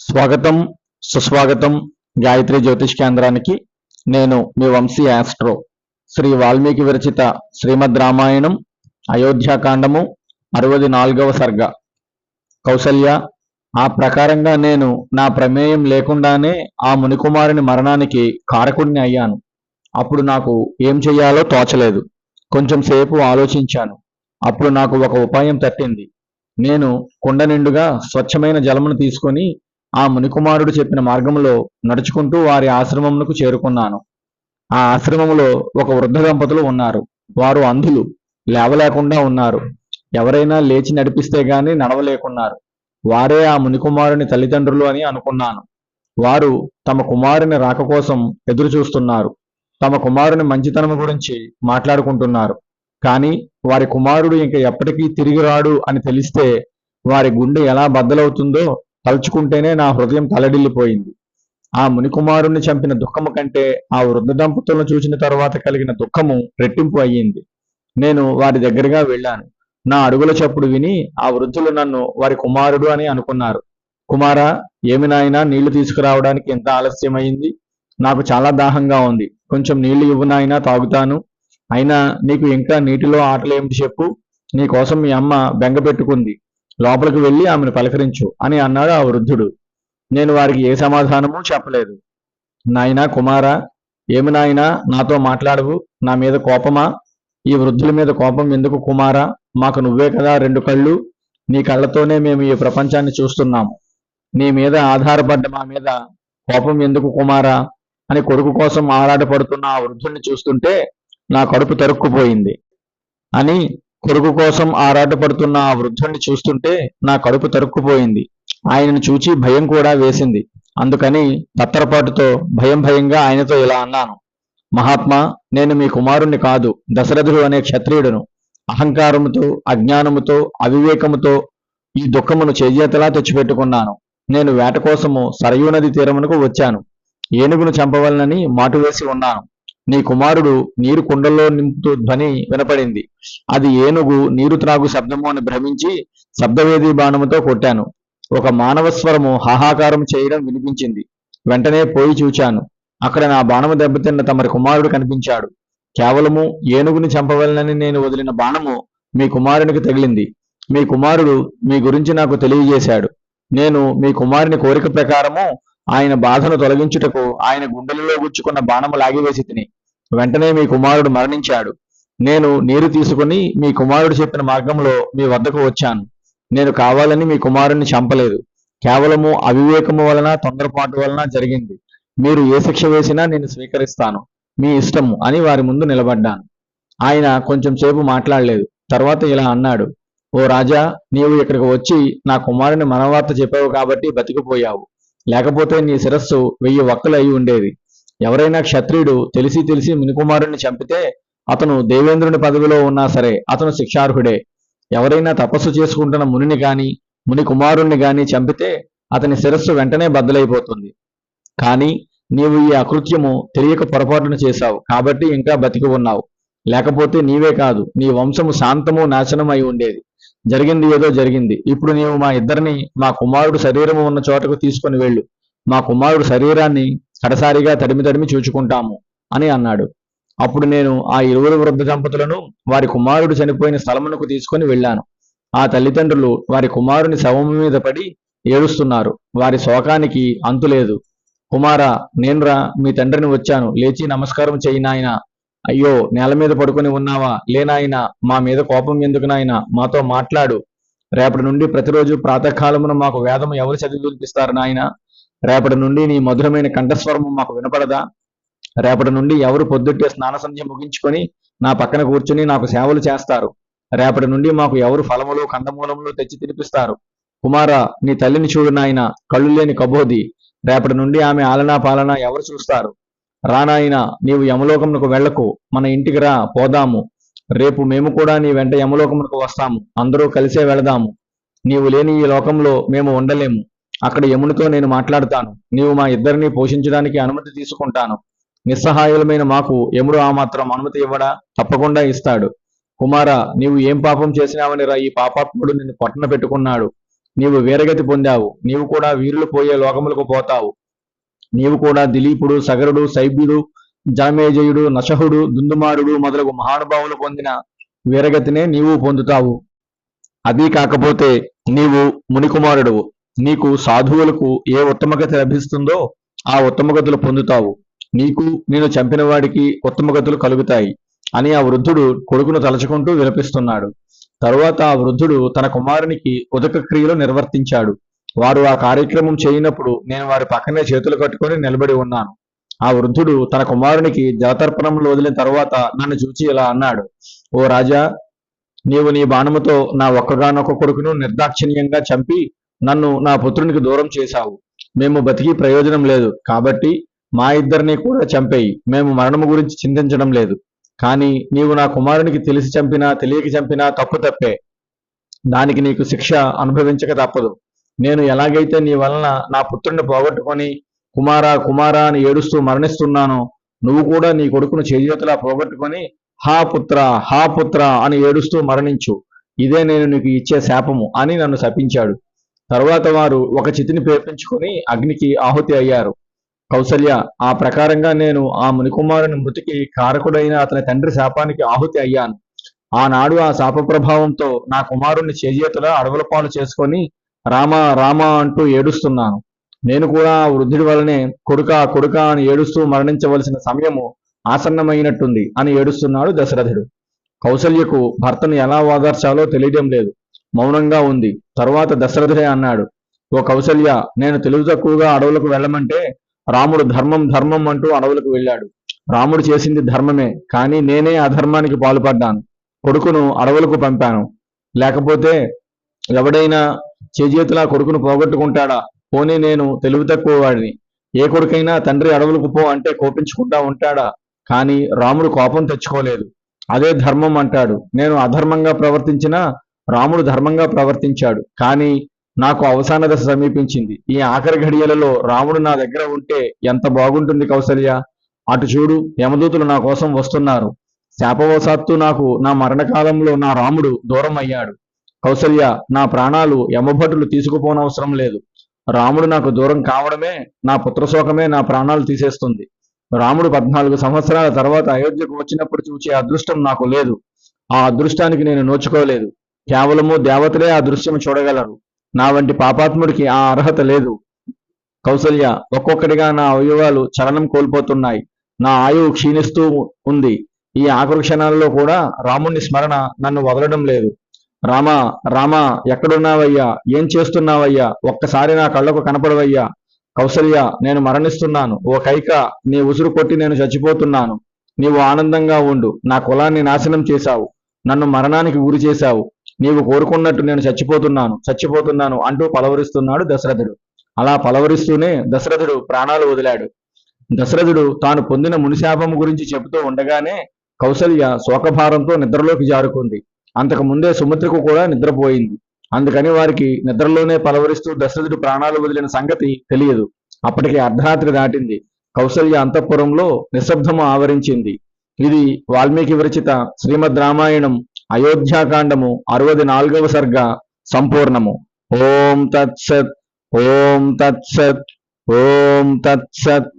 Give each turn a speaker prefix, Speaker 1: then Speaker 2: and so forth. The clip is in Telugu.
Speaker 1: స్వాగతం సుస్వాగతం గాయత్రి జ్యోతిష్ కేంద్రానికి. నేను మీ వంశీ ఆస్ట్రో. శ్రీ వాల్మీకి విరచిత శ్రీమద్ రామాయణం అయోధ్యాకాండము అరవది నాలుగవ సర్గ. కౌసల్య ఆ ప్రకారంగా నేను నా ప్రమేయం లేకుండానే ఆ మునికుమారుని మరణానికి కారకుడిని అయ్యాను. అప్పుడు నాకు ఏం చెయ్యాలో తోచలేదు. కొంచెం సేపు ఆలోచించాను. అప్పుడు నాకు ఒక ఉపాయం తట్టింది. నేను కుండ నిండుగా స్వచ్ఛమైన జలమును తీసుకొని ఆ మునికుమారుడు చెప్పిన మార్గంలో నడుచుకుంటూ వారి ఆశ్రమమునకు చేరుకున్నాను. ఆ ఆశ్రమంలో ఒక వృద్ధ దంపతులు ఉన్నారు. వారు అంధులు లేవలేకుండా ఉన్నారు. ఎవరైనా లేచి నడిపిస్తే గాని నడవలేకున్నారు. వారే ఆ మునికుమారుని తల్లిదండ్రులు అని అనుకున్నాను. వారు తమ కుమారుని రాక కోసం ఎదురు చూస్తున్నారు తమ కుమారుని మంచితనం గురించి మాట్లాడుకుంటున్నారు. కానీ వారి కుమారుడు ఇంక ఎప్పటికీ తిరిగి రాడు అని తెలిస్తే వారి గుండె ఎలా బద్దలవుతుందో తలుచుకుంటేనే నా హృదయం తలడిల్లిపోయింది. ఆ మునికుమారుణ్ణి చంపిన దుఃఖము కంటే ఆ వృద్ధ దంపతులను చూసిన తర్వాత కలిగిన దుఃఖము రెట్టింపు అయ్యింది. నేను వారి దగ్గరగా వెళ్ళాను. నా అడుగుల చప్పుడు విని ఆ వృద్ధులు నన్ను వారి కుమారుడు అని అనుకున్నారు. కుమారా ఏమి నాయనా నీళ్ళు తీసుకురావడానికి ఎంత ఆలస్యమైంది నాకు చాలా దాహంగా ఉంది. కొంచెం నీళ్ళు ఇవ్వునైనా తాగుతాను. అయినా నీకు ఇంకా నీటిలో ఆటలేమిటి చెప్పు? నీ కోసం మీ అమ్మ బెంగ పెట్టుకుంది. లోపలికి వెళ్ళి ఆమెను పలకరించు అని అన్నాడు ఆ వృద్ధుడు. నేను వారికి ఏ సమాధానమూ చెప్పలేదు. నాయనా కుమారా ఏమి నాయనా నాతో మాట్లాడవు. నా మీద కోపమా? ఈ వృద్ధుల మీద కోపం ఎందుకు కుమారా? మాకు నువ్వే కదా రెండు కళ్ళు. నీ కళ్ళతోనే మేము ఈ ప్రపంచాన్ని చూస్తున్నాము. నీ మీద ఆధారపడ్డ మా మీద కోపం ఎందుకు కుమారా? అని కొడుకు కోసం ఆరాటపడుతున్న ఆ వృద్ధుణ్ణి చూస్తుంటే నా కడుపు తరుక్కుపోయింది. అని కొడుకు కోసం ఆరాటపడుతున్న ఆ వృద్ధుణ్ణి చూస్తుంటే నా కడుపు తరుక్కుపోయింది. ఆయనను చూచి భయం కూడా వేసింది. అందుకని తత్తరపాటుతో భయం భయంగా ఆయనతో ఇలా అన్నాను. మహాత్మా నేను మీ కుమారుణ్ణి కాదు దశరథుడు అనే క్షత్రియుడును. అహంకారముతో అజ్ఞానముతో అవివేకముతో ఈ దుఃఖమును చేజేతలా తెచ్చిపెట్టుకున్నాను. నేను వేట కోసము సరయూ నది తీరమునకు వచ్చాను. ఏనుగును చంపవలనని మాటు వేసి ఉన్నాను. నీ కుమారుడు నీరు కుండల్లో నింపుతూ ధ్వని వినపడింది. అది ఏనుగు నీరు త్రాగు శబ్దము అని భ్రమించి శబ్దవేది బాణముతో కొట్టాను. ఒక మానవ స్వరము హాహాకారం చేయడం వినిపించింది. వెంటనే పోయి చూచాను. అక్కడ నా బాణము దెబ్బతిన్న తమరి కుమారుడు కనిపించాడు. కేవలము ఏనుగుని చంపవలనని నేను వదిలిన బాణము మీ కుమారునికి తగిలింది. మీ కుమారుడు మీ గురించి నాకు తెలియజేశాడు. నేను మీ కుమారుని కోరిక ప్రకారము ఆయన బాధను తొలగించుటకు ఆయన గుండెలలో గుచ్చుకున్న బాణము లాగివేసి తిని వెంటనే మీ కుమారుడు మరణించాడు. నేను నీరు తీసుకుని మీ కుమారుడు చెప్పిన మార్గంలో మీ వద్దకు వచ్చాను. నేను కావాలని మీ కుమారుణ్ణి చంపలేదు. కేవలము అవివేకము వలన తొందరపాటు వలన జరిగింది. మీరు ఏ శిక్ష వేసినా నేను స్వీకరిస్తాను. మీ ఇష్టము అని వారి ముందు నిలబడ్డాను. ఆయన కొంచెం సేపు మాట్లాడలేదు. తర్వాత ఇలా అన్నాడు ఓ రాజా నీవు ఇక్కడికి వచ్చి నా కుమారుని మనవార్త చెప్పావు కాబట్టి బతికిపోయావు. లేకపోతే నీ శిరస్సు వెయ్యి వక్కలు అయి ఉండేది. ఎవరైనా క్షత్రియుడు తెలిసి తెలిసి మునికుమారుణ్ణి చంపితే అతను దేవేంద్రుని పదవిలో ఉన్నా సరే అతను శిక్షార్హుడే. ఎవరైనా తపస్సు చేసుకుంటున్న మునిని గాని ముని కుమారుణ్ణి గాని చంపితే అతని శిరస్సు వెంటనే బద్దలైపోతుంది. కానీ నీవు ఈ అకృత్యము తెలియక పొరపాటును చేశావు. కాబట్టి ఇంకా బతికి ఉన్నావు. లేకపోతే నీవే కాదు నీ వంశము శాంతము నాశనం అయి ఉండేది. జరిగింది ఏదో జరిగింది. ఇప్పుడు నీవు మా ఇద్దరిని మా కుమారుడు శరీరము ఉన్న చోటకు తీసుకొని వెళ్ళు. మా కుమారుడు శరీరాన్ని కడసారిగా తడిమి తడిమి చూచుకుంటాము అని అన్నాడు. అప్పుడు నేను ఆ ఇరువురు వృద్ధ దంపతులను వారి కుమారుడు చనిపోయిన స్థలమునకు తీసుకొని వెళ్ళాను. ఆ తల్లిదండ్రులు వారి కుమారుని శవము మీద పడి ఏడుస్తున్నారు. వారి శోకానికి అంతులేదు. కుమారా నేనురా మీ తండ్రిని వచ్చాను. లేచి నమస్కారం చేయి నాయన. అయ్యో నేల మీద పడుకొని ఉన్నావా? లేనాయనా మా మీద కోపం ఎందుకు నాయనా? మాతో మాట్లాడు. రేపటి నుండి ప్రతిరోజు ప్రాతకాలమున మాకు వేదము ఎవరు చదివి వినిపిస్తారు నాయన? రేపటి నుండి నీ మధురమైన కంఠస్వరము మాకు వినపడదా? రేపటి నుండి ఎవరు పొద్దుట్టే స్నాన సంధ్య ముగించుకొని నా పక్కన కూర్చుని నాకు సేవలు చేస్తారు. రేపటి నుండి మాకు ఎవరు ఫలములు కందమూలములు తెచ్చి తినిపిస్తారు? కుమారా నీ తల్లిని చూడు నాయన కళ్ళు లేని కబోది. రేపటి నుండి ఆమె ఆలనా పాలన ఎవరు చూస్తారు? రానాయనా నీవు యమలోకమునకు వెళ్ళకు మన ఇంటికి రా పోదాము. రేపు మేము కూడా నీ వెంట యమలోకమునకు వస్తాము. అందరూ కలిసే వెళదాము. నీవు లేని ఈ లోకంలో మేము ఉండలేము. అక్కడ యమునితో నేను మాట్లాడతాను. నీవు మా ఇద్దరిని పోషించడానికి అనుమతి తీసుకుంటాను. నిస్సహాయులమైన మాకు యముడు ఆ మాత్రం అనుమతి ఇవ్వడా? తప్పకుండా ఇస్తాడు. కుమార నీవు ఏం పాపం చేసినావని రా ఈ పాపాత్ముడు నిన్ను పట్టణ పెట్టుకున్నాడు. నీవు వీరగతి పొందావు. నీవు కూడా వీరులు పోయే లోకములకు పోతావు. నీవు కూడా దిలీపుడు సగరుడు శైబ్యుడు జామేజయుడు నశహుడు దుందుమారుడు మొదలగు మహానుభావులు పొందిన వీరగతినే నీవు పొందుతావు. అది కాకపోతే నీవు మునికుమారుడువు. నీకు సాధువులకు ఏ ఉత్తమగతి లభిస్తుందో ఆ ఉత్తమగతులు పొందుతావు. నీకు నేను చంపిన వాడికి ఉత్తమగతులు కలుగుతాయి అని ఆ వృద్ధుడు కొడుకును తలచుకుంటూ విలపిస్తున్నాడు. తరువాత ఆ వృద్ధుడు తన కుమారునికి ఉదక క్రియలు నిర్వర్తించాడు. వారు ఆ కార్యక్రమం చేయనప్పుడు నేను వారి పక్కనే చేతులు కట్టుకొని నిలబడి ఉన్నాను. ఆ వృద్ధుడు తన కుమారునికి జలతర్పణంలో వదిలిన తర్వాత నన్ను చూచి ఇలా అన్నాడు ఓ రాజా నీవు నీ బాణముతో నా ఒక్కగానొక్క కొడుకును నిర్దాక్షిణ్యంగా చంపి నన్ను నా పుత్రునికి దూరం చేశావు. మేము బతికి ప్రయోజనం లేదు కాబట్టి మా ఇద్దరిని కూడా చంపేయి. మేము మరణము గురించి చింతించడం లేదు. కానీ నీవు నా కుమారునికి తెలిసి చంపినా తెలియక చంపినా తప్పు తప్పే. దానికి నీకు శిక్ష అనుభవించక తప్పదు. నేను ఎలాగైతే నీ వలన నా పుత్రుని పోగొట్టుకొని కుమారా కుమారా అని ఏడుస్తూ మరణిస్తున్నానో నువ్వు కూడా నీ కొడుకును చేజేతులా పోగొట్టుకొని హా పుత్ర హా పుత్ర అని ఏడుస్తూ మరణించు. ఇదే నేను నీకు ఇచ్చే శాపము అని నన్ను శపించాడు. తరువాత వారు ఒక చితిని పేర్పించుకొని అగ్నికి ఆహుతి అయ్యారు. కౌసల్య ఆ ప్రకారంగా నేను ఆ మునికుమారుని మృతికి కారకుడైన అతని తండ్రి శాపానికి ఆహుతి అయ్యాను. ఆనాడు ఆ శాప ప్రభావంతో నా కుమారుణ్ణి చేజేతులా అడవుల పాలు చేసుకొని రామ రామ అంటూ ఏడుస్తున్నాను. నేను కూడా వృద్ధుడి వలనే కొడుక కొడుక అని ఏడుస్తూ మరణించవలసిన సమయము ఆసన్నమైనట్టుంది అని ఏడుస్తున్నాడు దశరథుడు. కౌసల్యకు భర్తను ఎలా ఓదార్చాలో తెలియడం లేదు. మౌనంగా ఉంది. తరువాత దశరథుడే అన్నాడు. ఓ కౌసల్య నేను తెలుగు తక్కువగా అడవులకు వెళ్ళమంటే రాముడు ధర్మం ధర్మం అంటూ అడవులకు వెళ్ళాడు. రాముడు చేసింది ధర్మమే కానీ నేనే అధర్మానికి పాల్పడ్డాను. కొడుకును అడవులకు పంపాను. లేకపోతే ఎవడైనా చేజేతులా కొడుకును పోగొట్టుకుంటాడా? పోనీ నేను తెలివి తక్కువ వాడిని. ఏ కొడుకైనా తండ్రి అడవులకు పో అంటే కోపించుకుంటా ఉంటాడా? కానీ రాముడు కోపం తెచ్చుకోలేదు. అదే ధర్మం అంటాడు. నేను అధర్మంగా ప్రవర్తించినా రాముడు ధర్మంగా ప్రవర్తించాడు. కానీ నాకు అవసాన దశ సమీపించింది. ఈ ఆఖరి ఘడియలలో రాముడు నా దగ్గర ఉంటే ఎంత బాగుంటుంది కౌసల్య? అటు చూడు యమదూతులు నా కోసం వస్తున్నారు. శాపవశాత్తు నాకు నా మరణకాలంలో నా రాముడు దూరం అయ్యాడు కౌసల్య నా ప్రాణాలు యమభటులు తీసుకుపోనవసరం లేదు. రాముడు నాకు దూరం కావడమే నా పుత్రశోకమే నా ప్రాణాలు తీసేస్తుంది. రాముడు పద్నాలుగు సంవత్సరాల తర్వాత అయోధ్యకు వచ్చినప్పుడు చూచే అదృష్టం నాకు లేదు. ఆ అదృష్టానికి నేను నోచుకోలేదు. కేవలము దేవతలే ఆ దృశ్యం చూడగలరు. నా వంటి పాపాత్ముడికి ఆ అర్హత లేదు. కౌసల్య ఒక్కొక్కటిగా నా అవయవాలు చలనం కోల్పోతున్నాయి. నా ఆయువు క్షీణిస్తూ ఉంది. ఈ ఆఖరు కూడా రాముణ్ణి స్మరణ నన్ను వదలడం లేదు. రామా రామా ఎక్కడున్నావయ్యా? ఏం చేస్తున్నావయ్యా? ఒక్కసారి నా కళ్ళకు కనపడవయ్యా. కౌసల్య నేను మరణిస్తున్నాను. ఓ కైక నీ ఉసురు కొట్టి నేను చచ్చిపోతున్నాను. నీవు ఆనందంగా ఉండు. నా కులాన్ని నాశనం చేశావు. నన్ను మరణానికి గురి చేశావు. నీవు కోరుకున్నట్టు నేను చచ్చిపోతున్నాను. చచ్చిపోతున్నాను అంటూ పలవరిస్తున్నాడు దశరథుడు. అలా పలవరిస్తూనే దశరథుడు ప్రాణాలు వదిలాడు. దశరథుడు తాను పొందిన మునిశాపము గురించి చెబుతూ ఉండగానే కౌసల్య శోకభారంతో నిద్రలోకి జారుకుంది. అంతకు ముందే సుమిత్రకు కూడా నిద్రపోయింది. అందుకని వారికి నిద్రలోనే పలవరిస్తూ దశరథుడు ప్రాణాలు వదిలిన సంగతి తెలియదు. అప్పటికి అర్ధరాత్రి దాటింది. కౌసల్య అంతఃపురంలో నిశ్శబ్దము ఆవరించింది. ఇది వాల్మీకి విరచిత శ్రీమద్ రామాయణం అయోధ్యాకాండము అరవది నాలుగవ సర్గ సంపూర్ణము. ఓం తత్సత్ ఓం తత్సత్ ఓం తత్సత్.